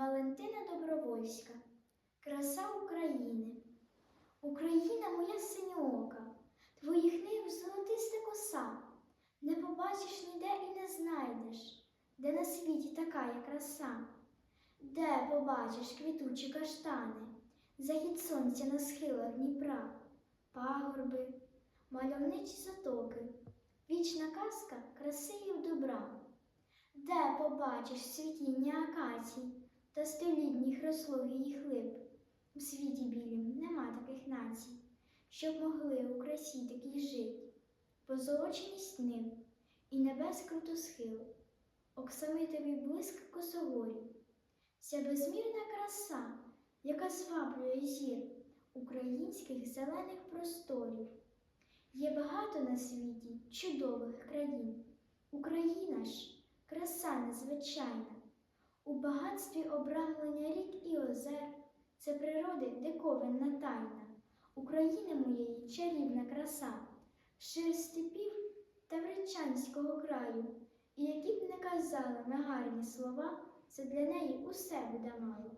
Валентина Добровольська, краса України. Україна моя синьоока, твоїх нив золотиста коса. Не побачиш ніде і не знайдеш, де на світі така є краса, де побачиш квітучі каштани, захід сонця на схилах Дніпра, пагорби, мальовничі затоки, вічна казка краси й добра. Де побачиш світіння акацій та столітніх розлогих лип? У світі білім нема таких націй, щоб могли у красі такій жить, позолоченість нив і небес крутосхил, оксамитовий блиск косогорів, вся безмірна краса, яка зваблює зір українських зелених просторів. Є багато на світі чудових країн. Україна ж краса незвичайна, у багатстві обрамлення рік і озер, це природи диковинна тайна, України моєї чарівна краса, шир степів Тавричанського краю, і які б не казали на гарні слова, це для неї усе буде мало.